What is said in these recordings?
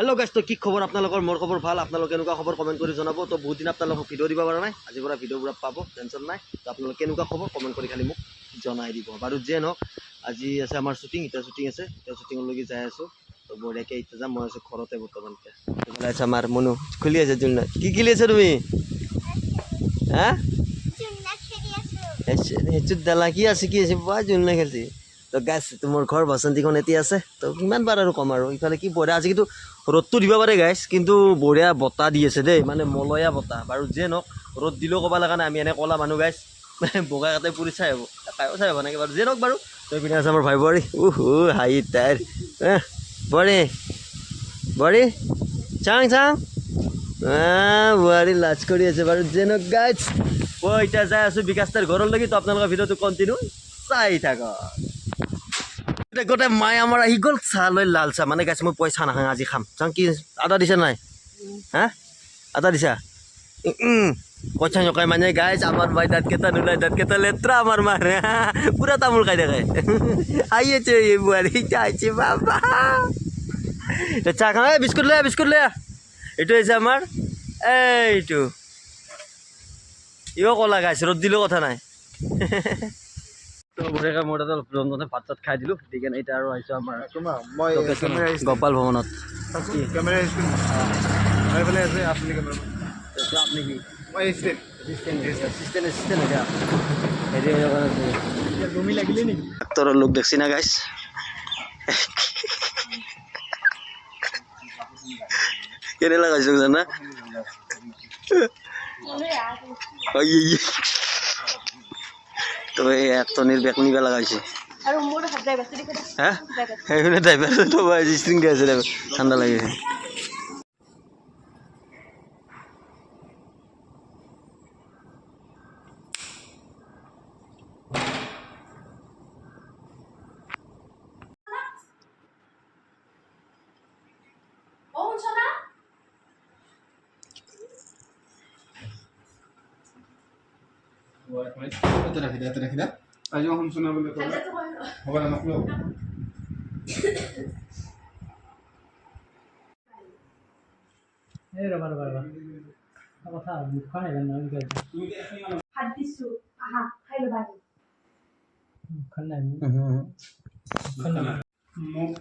Hello' guys তো কি খবৰ আপোনালোকৰ মোৰ খবৰ ভালো? আপোনালোকে কেনেকুৱা খবৰ কমেণ্ট কৰি জনাব। তো বহুত দিন আপোনালোকক ভিডিঅ' দিব পৰা নাই। আজিৰ পৰা ভিডিঅ'বোৰ পাব টেনশ্যন নাই। তো আপোনালোকে কেনেকুৱা খবৰ কমেণ্ট কৰি খালি মোক জনাই দিব। বাৰু যিয়ে নহওক আজি আছে আমাৰ শ্বুটিং এতিয়া শ্বুটিং আছে। এতিয়া শ্বুটিঙলৈকে যাই আছোঁ। তো বঢ়িয়াকৈ এতিয়া যাম মই আছোঁ ঘৰতে বৰ্তমান এইফালে আছে আমাৰ মনু। খুলি আছে জুলনা কি খেলি আছে তুমি? হা? সেইটোত দালা কি আছে কি আছে? বা জুলনা খেলছি। তো গাছ মোৰ ঘৰ বসন্তীখন এতিয়া আছে, তো কিমান বাৰ আৰু ক'ম আৰু, ইফালে কি বঢ়িয়া আজি কিন্তু ৰ'দটো দিব পাৰে গাইছ কিন্তু বঢ়িয়া বতাহ দি আছে দেই মানে মলয়া বতাহ, বাৰু যিয়ে নহওক, ৰ'দ দিলেও ক'ব লগা নাই, আমি এনে ক'লা মানুহ গাইছ বগা কাটে পুৰি চাই হ'ব কায়ো চাই হ'ব নেকি বাৰু যিয়ে নহওক বাৰু তই পিনে আছে আমাৰ ভাই বোৱাৰী উহ, হাঁহি তাইৰ বোৱাৰী বোৱাৰী, চাং চাং বোৱাৰী লাজ কৰি আছে বাৰু যিয়ে নহওক গাইছ মই এতিয়া যাই আছোঁ বিকাশ তাৰ ঘৰলৈকে তো আপোনালোকৰ ভিডিঅ'টো কণ্টিনিউ চাই থাকক। এতিয়া গোটেই মায়ে আমাৰ আহি গ'ল, চাহ লৈ লাল চাহ। মানে গাইছে, মই পইচা নাখাওঁ আজি খাম। চাওঁ কি, আদা দিছা নাই? হা? আদা দিছা। পইচা নকাই মানে গাইছ, আমাৰ মাই দাঁতকেইটা নোলাই দাঁতকেইটা লেতেৰা আমাৰ মাৰ। পূৰা তামোল খাই আহি আছে এই বোৱাৰী আহিছে বাবা? খাওঁ এই বিস্কুট লৈ বিস্কুট লৈ। এইটো হৈছে আমাৰ, এইটো। ইও ক'লা, গাইছ, ৰ'দ দিলেও কথা নাই। তো বঢ়িয়াকৈ মই ৰন্ধনে ভাত চাত খাই দিলোঁ। দি কেনে এতিয়া আৰু আহিছোঁ আমাৰ গোপাল ভৱনত। এইফালে আছে আপুনি কেমেৰা আপুনি কি? মই এচিষ্টেণ্ট এচিষ্টেণ্ট এচিষ্টেণ্ট হেৰি লাগিলে নেকি? ডাক্তৰৰ লোক দেখছি না গাইছ কেনে লগাইছো জানা। তো এই একটনির বেক নিবে লাগাইছে। হ্যাঁ? ড্রাইভার ঠান্ডা লাগে এটা ৰাখি দে এটা ৰাখি দে। আজি মই শুনছো না বোলে। না নকলো এই ৰ'বা ৰ'বা ৰ'বা কথা মুখখন আহিলে নহয় কি কয় হাত দিছো। আহা খাই ল'বা মুখখন নাই মুখখন নাই মোক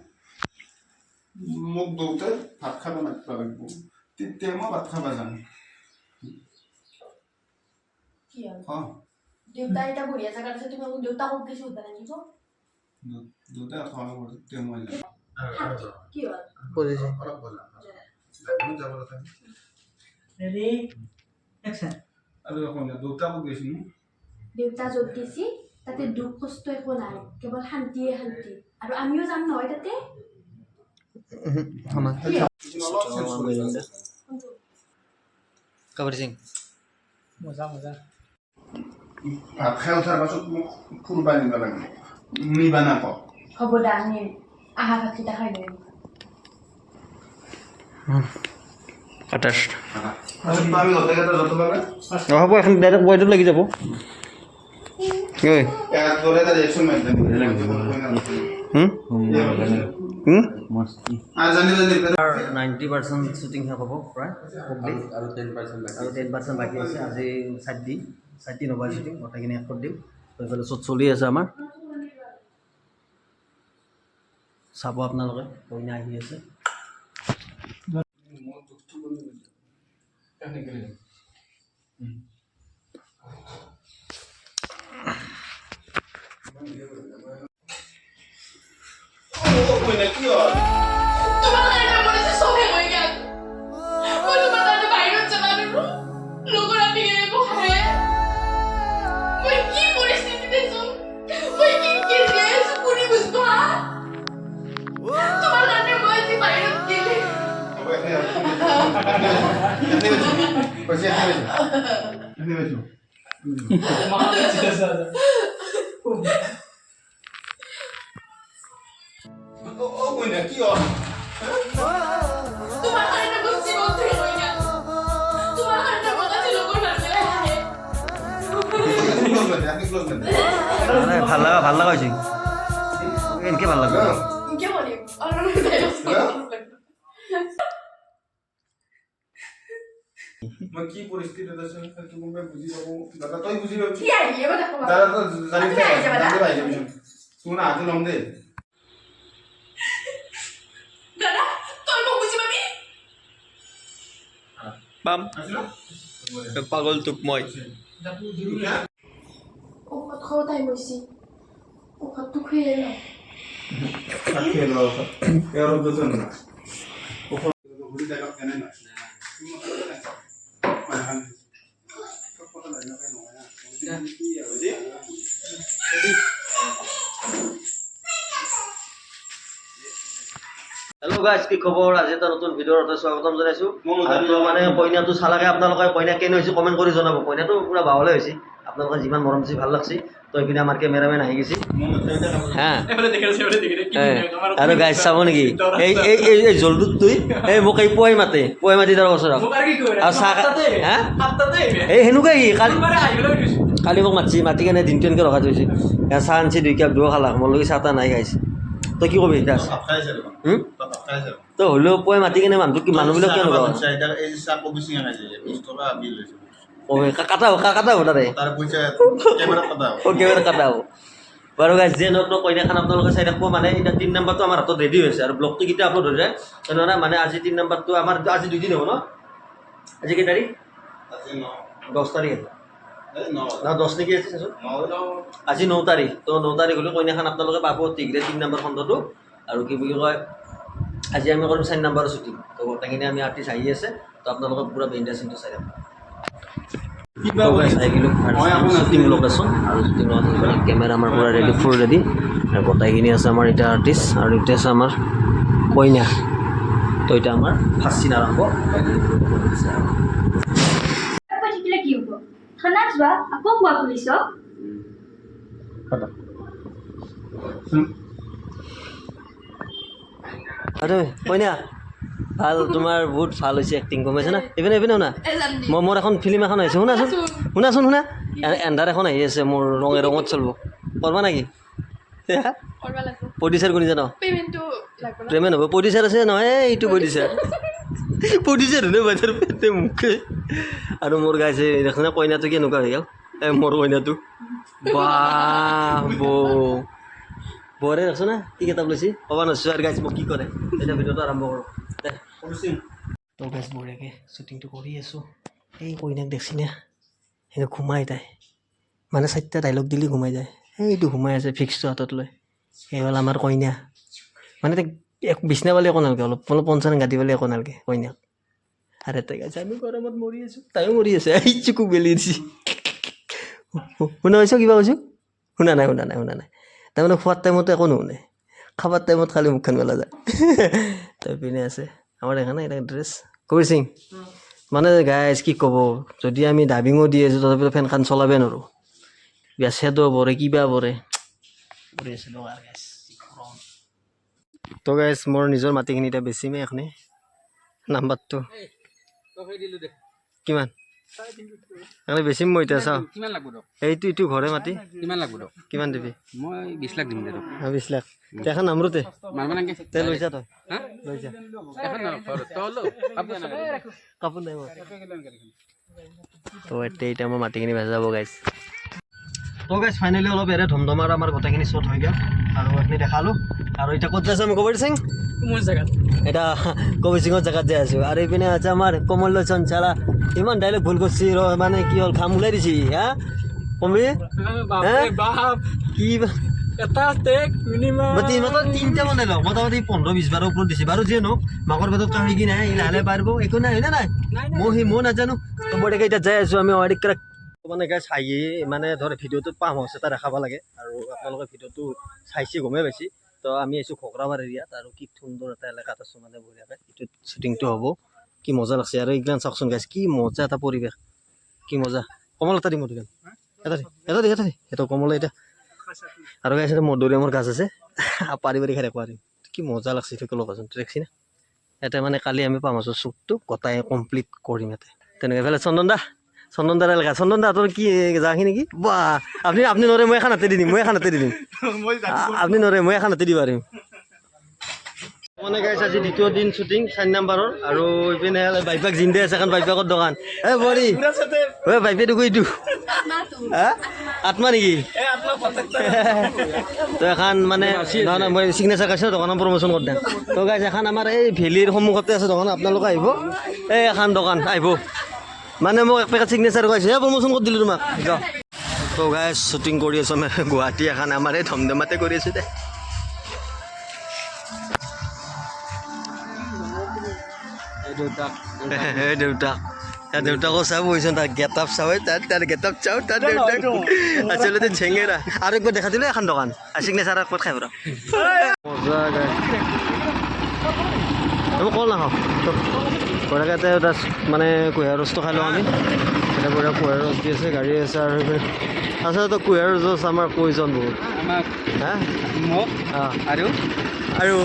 মোক দেউতাই ভাত খাব মাতিব লাগিব তেতিয়া মই ভাত খাব যাম কি দেউতা এটা বঢ়িয়া জেগাত আছে তুমি মোক দেউতাকক বেছি সুধা নেকি তো দেউতাই খাব লাগিব তেতিয়া মই যাম কি হ'ল অলপ বজাম যাম যাবলৈ থাকে ৰেডি একশ্যন আৰু এখন দেউতাকো গৈছোঁ দেউতা য'ত গেছি তাতে দুখ কষ্ট একো নাই কেৱল শান্তিয়ে শান্তি। আৰু আমিও যাম নহয় তাতে? কি হ'ল? অলপ চেঞ্জ কৰি দিম। কোনটো? কাবাডী সিং। মজা মজা। ভাত খাই উঠাৰ পাছত মোক ফুৰবা নিব লাগিব? নিবা নাপাওঁ হ'ব দা আমি আহা ভাত কেইটা খাই দিম হ'ব এখন ডাইৰেক্ট বইটো লাগি যাব। নাইণ্টি পাৰ্চেণ্ট শ্বুটিং শেষ হ'ব প্ৰায় আৰু টেন পাৰ্চেণ্ট বাকী আছে আজি চাৰি দিন চাইড দি নবাৰ শ্বুটিং গোটেইখিনি শেষ কৰি দিম তো এইফালে চব চলি আছে আমাৰ চাব আপোনালোকে কইনা আহি আছে তোমার 끝내줘. 벌써 끝내줘. 끝내줘. 끝내줘. 진짜 어, 어, 뭐냐, 끼워. 도망가는 거 지금 어떻게 보이냐. 도망가는 거가 지금 뭘 할래? 한 건데, 한 건데. 하나에 발라가, 발라가지. 이렇게 발라가. 이렇게 말이야. 아, 그래? মই কি পৰিস্থিতিত আছো সেইটো কোনোবাই বুজি পাব দাদা তই বুজি পাবি দাদা তই জানি তুমি আহি যাবা, তোৰ না হাতে ল'ম দেই দাদা তই মোক বুজি পাবি পাম পাগল তোক মই ঔষধ খাব টাইম হৈছে ঔষধটো খুৱাই লওঁ খেল এর দুজন না ওপর ঘুরি দেখা কেন না হেল্ল' গাইজ কি খবৰ? আজি এটা নতুন ভিডিঅ'ৰ এটা স্বাগতম জনাইছো। আৰু মানে কইনাটো চালাকে আপোনালোকে কইনা কেনে হৈছে কমেণ্ট কৰি জনাব। কইনাটো পুৰা বাহলে হৈছে। আপোনালোকে যিমান মৰম দিছে ভালো লাগছে। তো এইপিনে আমাৰ কেমেৰামেন আহি গৈছে। হা। আৰু গাইজ চাব নেকি? এই এই এই এই জলটোত তুই এই মোক এই পুৱাই মাতে পুৱাই মাতি তাৰ ওচৰত আৰু চাহ হা? এই সেনেকুৱাই কালি কালি মোক মাতিছে মাতি কেনে দিনটো এনেকৈ ৰখাই থৈছে। চাহ আনিছে দুই কাপ দুয়ো খালা। মোৰ লগি চাহ তাহ নাই খাইছে। তই কি কবি এতিয়া? তই হ'লেও পুৱাই মাতি কেনে মানুহটো কি মানুহবিলাক কিয় নকওঁ কাটা হ'ব কাটা হ'ব তাৰে। অ' কেমেৰা কাটা হ'ব। বাৰু গাইজ যে নহওক ন কইনাখন আপোনালোকে চাই থাকিব মানে এতিয়া তিনি নম্বৰটো আমাৰ হাতত ৰেডি হৈছে আৰু ব্লগটো কেতিয়া আপলোড হৈ যায় তেনেহ'লে মানে আজি তিনি নম্বৰটো আমাৰ আজি দুদিন হ'ব ন? আজি কেই তাৰিখ? দহ তাৰিখ আছে। না দহ নেকি আছে আজি ন তাৰিখ। তো ন তাৰিখ হ'লে কইনাখন আপোনালোকে পাব টিগ্ৰে তিনি নম্বৰ খণ্ডটো। আৰু কি বুলি কয় আজি আমি কৰিম চাৰি নম্বৰৰ শ্বুটিং। তো গোটেইখিনি আমি আৰ্টিষ্ট আহি আছে। তো আপোনালোকে পূৰা বিন্দাছ চিনটো চাই থাকক শ্বুটিং লোকেশ্যন আৰু শ্বুটিং লোকেশ্যন কেমেৰা আমাৰ পূৰা ৰেডি ফুল ৰেডি আৰু গোটেইখিনি আছে আমাৰ এতিয়া আৰ্টিষ্ট আৰু এতিয়া আছে আমাৰ কইনা। তো এতিয়া আমাৰ ফাৰ্ষ্ট চিন আৰম্ভ। যোৱা আকৌ কোৱা পুলিচক আৰু কইনা ভালো তোমাৰ বহুত ভালো হৈছে এক্টিং গম পাইছে না এইপিনে এইপিনে শুনা। মই মোৰ এখন ফিল্ম এখন আহিছে শুনাচোন শুনাচোন শুনা এ- এন্ধাৰ এখন আহি আছে মোৰ ৰঙে ৰঙত চলিব। কৰবা নেকি? প্ৰডিউচাৰ কোন জানো প্ৰেমে নহ'ব প্ৰডিউচাৰ আছে নহয়? এই এইটো প্ৰডিউচাৰ প্ৰডিউচাৰ হ'লে বাজাৰ পেটে মুখে আৰু মোৰ গাইছে দেখোন কইনাটো কেনেকুৱা হৈ গ'ল এই মোৰ কইনাটো বাহ বৌ বৰে দেখছো না কি কিতাপ লৈছে ক'ব নোৱাৰিছোঁ আৰু গাইছ মোক কি কৰে এতিয়া ভিডিঅ'টো আৰম্ভ কৰোঁ তো গাইছ বঢ়িয়াকৈ শ্বুটিংটো কৰি আছোঁ এই কইনাক দেখছি না সেনে ঘুমাই তাই মানে চাৰিটা ডাইলগ দিলে ঘুমাই যায় এইটো ঘুমাই আছে ফিক্সটো হাতত লৈ এই হ'ল আমাৰ কইনা মানে তাক এক বিচনা পালে একো নালাগে, অলপ অলপ পঞ্চান গাদি পালে একো নালাগে, কইনাক। আৰু এটা গাইছে, আমি গৰমত মৰি আছোঁ। তাইও মৰি আছে এই চুকু বেলি দিছে। শুনা পাইছ কিবা কৈছোঁ? শুনা নাই শুনা নাই শুনা নাই। তাৰমানে খোৱাৰ টাইমতো একো নুশুনে। খাবার টাইমত খালি মুখখন মেলা যায়। তাৰ পিনে আছে, আমাৰ দেখা নাই এটা ড্ৰেছ। কবিৰ সিং মানে গাইজ কি ক'ব? যদি আমি ডাবিঙো দি আছোঁ, তথাপিতো ফেনখন চলাবই নোৱাৰোঁ। কিবা চেদো পৰে, কিবা পৰে পৰি আছে লগা গাইজ তো গাইজ মোৰ নিজৰ মাটিখিনি এতিয়া বেছিমেই এখনি নাম্বাৰটো। কিমান? এনে বেছিম মই এতিয়া চাওঁ। এইটো ইটো ঘৰে মাটি। কিমান লাগব কিমান দিবি? মই বিছ লাখ দিম বিছ লাখ। এখন নামৰোতে তই। তই কাপোৰ নাই মোৰ। তো এতিয়া এতিয়া মই মাটিখিনি ভেজা যাব গাইছ তো গাইছ ফাইনেলি অলপ এৰে ধমধমাৰ আমাৰ গোটেইখিনি শ্বট হৈ গ'ল। আৰু এইখিনি দেখালোঁ। আৰু এতিয়া ক'ত যাইছোঁ আমি কবিৰ সিং? মোৰ জেগাত। এটা কবিৰ সিঙৰ জেগাত যাই আছোঁ। আৰু এইপিনে আছে আমাৰ কমল লোচন চালা। ইমান ডাইলগ ভুল কৰিছি ৰ মানে কি হ'ল খাম ওলাই দিছি হা? বাপৰে কি এটা টেক মিনিমাম তিনিটা মানে লওঁ। মোটামুটি পোন্ধৰ বিছ বাৰৰ ওপৰত দিছে। বাৰু যিয়ে নহওক মাকৰ পেটত কাহি কি নাই লাহে লাহে পাৰিব। একো নাই হয়নে নাই? মই সি মই নাজানো। তো এতিয়া যাই আছোঁ আমি অৱাৰিক মানে গাইছ হাঁহি মানে ধৰ ভিডিঅ'টোত পাম হৈছে এটা দেখাব লাগে। আৰু আপোনালোকে ভিডিঅ'টো চাইছে, গমেই পাইছে। তো আমি আহিছোঁ ঘগ্ৰাবাৰ এৰিয়াত আৰু কি সুন্দৰ এটা এলেকাত আছোঁ মানে বঢ়িয়াকৈ। এইটোত শ্বুটিংটো হ'ব। কি মজা লাগছে আৰু এইগিলান চাওকচোন গাইছ কি মজা এটা পৰিৱেশ। কি মজা। কমল, এটা দিম মধুৰিআম এটা দি এটা দি এটা দি। সেইটো কমল এতিয়া। আৰু গাইছ এটা গাছ আছে। পাৰি পাৰি খাই থাকোঁ আৰু কি মজা লাগছে সেইটো লগাচোন দেখছি না? ইয়াতে মানে কালি আমি পাম আছোঁ, শ্বুটটো। গোটাই কমপ্লিট কৰিম ইয়াতে। তেনেকৈ, এইফালে চন্দন দা। চন্দন দাৰ এলেকা। চন্দন দা তোৰ কি যাহি নেকি? বা আপুনি আপুনি নৰে মই এখন হাতে দি দিম মই এখন হাতে দি দিম। আপুনি নৰে মই এখন হাতে দিব পাৰিম। মানে গাইছ আজি দ্বিতীয় দিন শ্বুটিং চাৰি নাম্বাৰৰ আৰু ইপিনে বাইপাক জিন্দে আছে এখন বাইপাকৰ দোকান। এ বৰি। ঐ বাইপে দেখো এইটো হা? আত্মা নেকি? তো এখন মানে নহয় নহয় মই চিগনেচাৰ কাছে দোকানৰ প্ৰমোশ্যন কৰি দিম। তো গাইছ এখন আমাৰ এই ভেলিৰ সন্মুখতে আছে দোকান আপোনালোকে আহিব। এই এখন দোকান আহিব। মানে মোক এক পেকেট চিগনেচাৰ কৈছে হে প্ৰমোশ্যন কৰি দিলোঁ তোমাক। তো গাইছ শ্বুটিং কৰি আছোঁ আমি। গুৱাহাটী এখন আমাৰ এই ধমধমাতে কৰি আছোঁ দে। দেউতাক তাৰ দেউতাকো চাব বহিছোঁ তাৰ গেট আপ চাব তাত তাৰ গেট আপ চাওঁ তাৰ দেউতাক। আচলতে ঝেঙেৰা আৰু একবাৰ দেখা দিলে এখন দোকান। চিগনেচাৰ একবাৰ খাই পৰা মজা গাই এইবোৰ কল নাখাওঁ বঢ়িয়াকৈ এতিয়া তাত মানে কুঁহিয়াৰ ৰসটো খাই লওঁ আমি। এতিয়া বঢ়িয়া কুঁহিয়াৰ ৰস দি আছে গাড়ী আছে আৰু আচলতে কুঁহিয়াৰ ৰস আমাৰ প্ৰয়োজন বহুত। হা? আৰু আৰু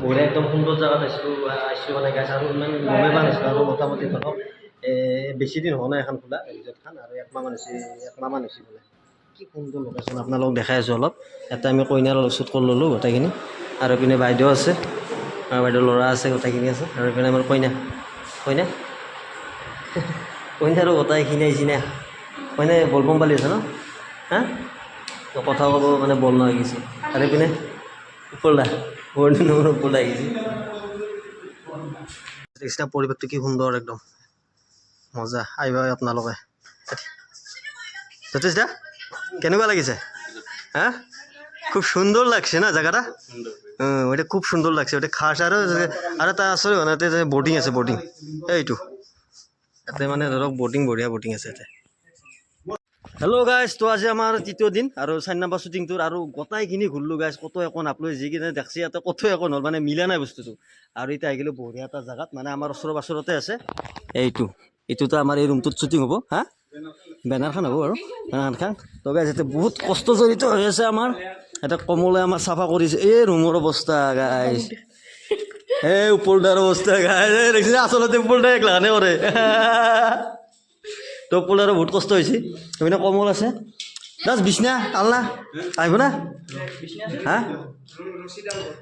বঢ়িয়া একদম সুন্দৰ জেগাত আহিছিলোঁ আহিছোঁ মানে গাইছ আৰু ইমান গমেই পোৱা নাছিলোঁ আৰু মোটামুটি ধৰক এ, বেছি দিন হোৱা নাই এখন খোলা ৰিজৰ্ট খান আৰু একমাহমান হৈছে একমাহমান হৈছে বোলে। কি সুন্দৰ দেখাই আছোঁ অলপ। ইয়াতে আমি কইনাৰ শ্বুট কৰি ল'লোঁ, গোটেইখিনি। আৰু ইপিনে বাইদেউ আছে। আৰু বাইদেউ ল'ৰা আছে, গোটেইখিনি আছে। আৰু ইপিনে আমাৰ কইনা। কইনা? কইনাৰো গোটেইখিনি আহিছে না। কইনা বলবম পালি আছে ন? হা? কথা ক'ব মানে বল হৈ গৈছে আৰু এইপিনে উপলদা বৰ্ণিৰ নম্বৰ উপলদা আহিছে। নিচিনা পৰিৱেশটো কি সুন্দৰ একদম। মজা আহিবা আপোনালোকে। সতীশ দা? কেনেকুৱা লাগিছে? হা খুব সুন্দর লাগছে না জায়গাটা? ওইটা খুব সুন্দর লাগছে। ওটা খাস আরও আর তা আসলে মানে বোটিং আছে বোটিং এইটো ইয়াতে মানে ধৰক ব'টিং বঢ়িয়া ব'টিং আছে ইয়াতে হেল্ল' গাইজ তো আজি আমাৰ তৃতীয় দিন আৰু চাৰি নম্বৰ শ্বুটিংটোৰ আৰু গোটাইখিনি ঘূৰিলোঁ গাইজ ক'তো একো নাপালোঁ যিকেইটা দেখছি ইয়াতে ক'তো একো নহ'ল মানে মিলা নাই বস্তুটো। আৰু এতিয়া আহি গ'লোঁ বঢ়িয়া এটা জেগাত মানে আমাৰ ওচৰৰ পাছৰতে আছে এইটো এইটোতো আমাৰ এই ৰুমটোত শ্বুটিং হ'ব, হা? বেনাৰখন হ'ব আৰু বেনাৰখন তো গাইজ ইয়াতে বহুত কষ্ট জড়িত হৈ আছে আমাৰ। এটা কমলে আমাৰ চাফা কৰিছে। এই ৰুমৰ অৱস্থা গাইজ এই ওপৰদাৰ অৱস্থা গাইজ দেখিছে আচলতে ওপৰদাৰ এক লাগানে কৰে। তো ওপৰদাৰো বহুত কষ্ট হৈছে। এইপিনে কমল আছে। দাস বিছনা আল্লা আহিব না? হা?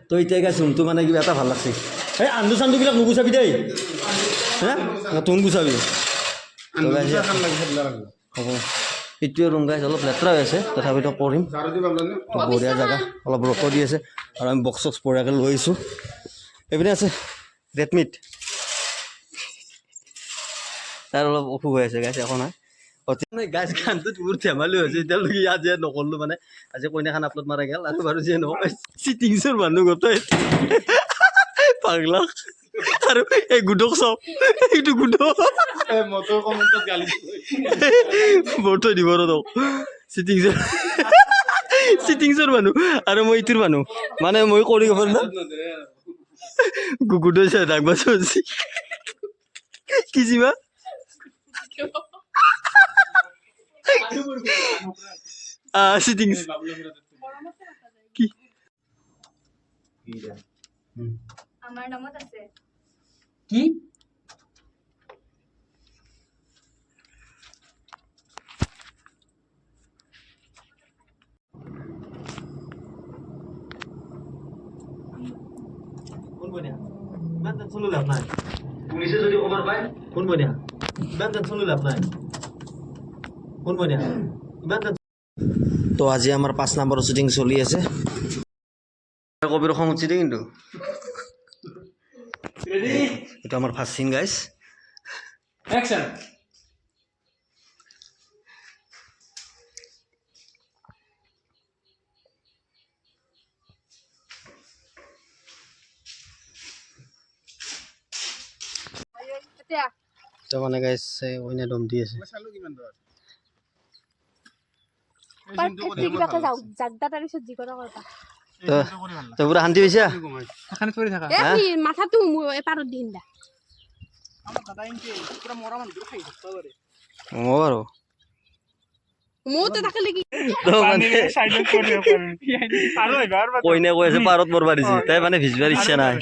তো এতিয়া গাইছ ৰুমটো মানে কিবা এটা ভালো লাগছে। এই আন্দু চান্দুবিলাক নুগুচাবি দেই। হা? তোন গুচাবি। হ'ব। এইটোৱে ৰুম গাইছ অলপ লেতেৰা হৈ আছে তথাপিতো কৰিম বঢ়িয়া জেগা অলপ ৰ'দ দি আছে আৰু আমি বক্স চক্স বঢ়িয়াকৈ লৈ আহিছোঁ। এইপিনে আছে ৰেডমিট। তাৰ অলপ অসুখ হৈ আছে গাইছ একো নাই। অতি মানে গাইছ গানটোত বহুত ধেমালি হৈছে এতিয়ালৈকে আজি ইয়াত নকৰিলোঁ মানে। আজি কইনাখন আপলোড মাৰা গ'ল আৰু বাৰু যিয়ে নহওক চিটিংছৰ মানুহ গোটেই পাগলা আৰু এই গুডক চাওক এইটো গুডক। মটৰ কমেণ্টত গালি বৰ থৈ দিব ৰ তোক চিটিংছৰ চিটিংছৰ মানুহ। আৰু মই ইটোৰ মানুহ। মানে মই কৰি পাৰোঁ না? গুগুদৈ চাই ডাকবা চলছি কি যিবা আহ কি? আমাৰ নামত আছে। কি কোন বনিয়া ইমান টেনশ্যন লৈ লাভ নাই পুলিচে যদি খবৰ পায় কোন বনিয়া ইমান টেনশ্যন লৈ লাভ নাই কোন বনিয়া ইমান তো আজি আমাৰ পাঁচ নম্বৰৰ শ্বুটিং চলি আছে কবিৰ খং উঠি দেই কিন্তু এইটো আমাৰ ফাৰ্ষ্ট চিন গাইছ একশ্যন তো মানে গাইছ কইনা দম দি আছে চালো কিমান দূৰ কিবাকে যাওক জাগদা তাৰ পিছত যিকোনো কৰবা তো তই শান্তি পাইছা? এখানে পড়ে থাকা। এ সি মাথাটো মোৰ এপাৰত দিন দা। তো মানে কইনা কৈ আছে পাৰত মৰবা দিছে তাই মানে ভিজবাৰ ইচ্ছা নাই।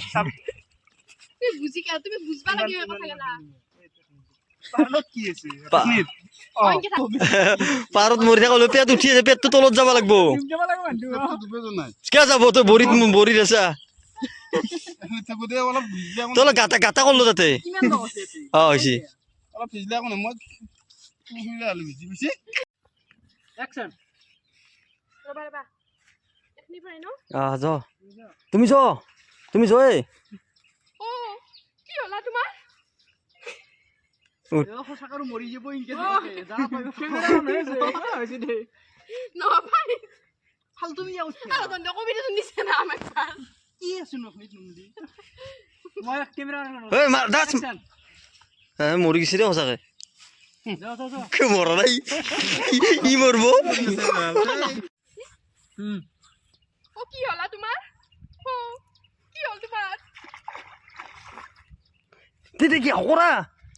পাৰত মৰি থাকা পেট উঠি আছে পেটটো তলত যাব লাগব। কিয় যাব? তই ভৰিত ভৰিত আছা অলপ গাটা গাটা কৰলো তাতে। অ হৈছে। অলপ ভিজলে আকৌ নহয় মই পুহিলে হ'লে ভিজি গৈছে একশন ৰ'বা ৰ'বা। এখনি পাৰে ন? আহ তুমি য তুমি য মৰি যাব ফালতু মিয়া উঠছে। আৰু তহঁতে কবিতাচোন দিছে না ভালো কি আছো নখনি তুমি মই কেমেৰা ঐ মাৰ দাচ এ, মৰি গৈছে দে সঁচাকে মৰা নাই ই মৰব অ কি হ'লা তোমার কি হ'ল তোমার তেতিয়া কি কৰা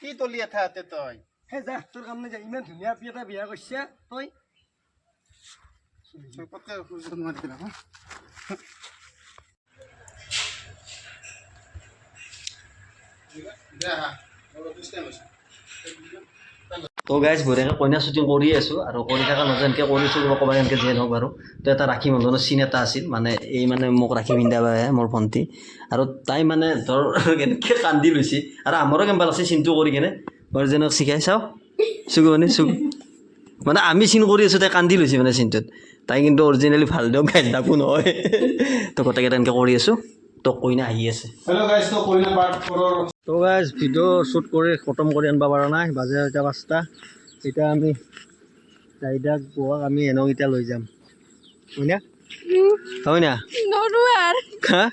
কি তলি এঠা হাতে তই? হে যা তোৰ কাম নাই যা ইমান ধুনীয়া পিয়া এটা বিয়া কৰিছে তই? চপতকে নোৱাৰি দিলা হা? দে আহা অলপ ডিষ্টেঞ্চ হৈছে। তো গাইজ বঢ়িয়াকৈ কইনা শ্বুটিং কৰি আছোঁ আৰু কৰি থকা মাজত এনেকৈ কৰিছোঁ কিবা ক'বা এনেকৈ যিয়ে নহওক বাৰু। তো এটা ৰাখী বন্ধনৰ চিন এটা আছিল মানে এই মানে মোক ৰাখী পিন্ধাব আহে, মোৰ ভণ্টি। আৰু তাই মানে ধৰ এনেকৈ কান্দি লৈছে। আৰু আমাৰো কেম্পা লাগছে চিনটো কৰি কেনে। মই যেনক শিকাই চাওঁ চুকু মানে চুকু। মানে আমি চিন কৰি আছোঁ, তাই কান্দি লৈছে মানে চিনটোত তাই কিন্তু অৰিজিনেলি ভালো দিয়ক গাইড ডাকো নহয়। তো গোটেইকেইটা এনেকৈ কৰি আছোঁ। তো কইনা আহি আছে। তো গাইজ ভিডিঅ' শ্বুট কৰি খতম কৰি আনিব পৰা নাই বাজে এতিয়া পাঁচটা। এতিয়া আমি চাৰিটাক পোৱাক আমি এনেও এতিয়া লৈ যাম। হয়নে? হয় না নৰো আৰু হা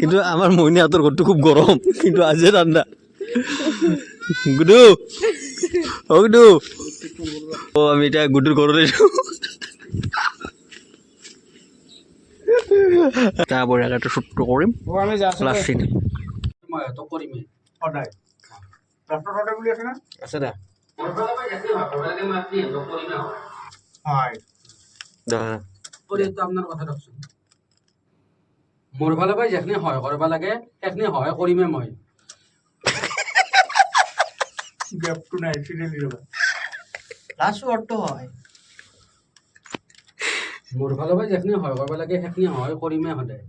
কিন্তু আমাৰ মইনাহঁতৰ ঘৰটো খুব গৰম কিন্তু আজি ঠাণ্ডা। গুডু। অ গুডু। অ আমি এতিয়া গুডুৰ ঘৰলৈ যাওঁ তাৰ বঢ়িয়াকৈ শ্বুটটো কৰিম আমি যাইছোঁ লাষ্ট চিন মই সিহঁতক কৰিমেই সদায় ৰাস্তাত সদায় বুলি আছে না? আছে দে হয়। কৰিতো আপোনাৰ কথা ৰখছোন মোৰ ফালৰ পৰা যেখিনি সহায় কৰিব লাগে সেইখিনি সহায় কৰিমেই মই। গেপটো নাই চিৰিয়েলি ৰ'বা লাষ্ট ৱৰ্ডটো হয়। মোৰ ফালৰ পৰা যেখিনি সহায় কৰিব লাগে সেইখিনি সহায় কৰিমেই সদায়।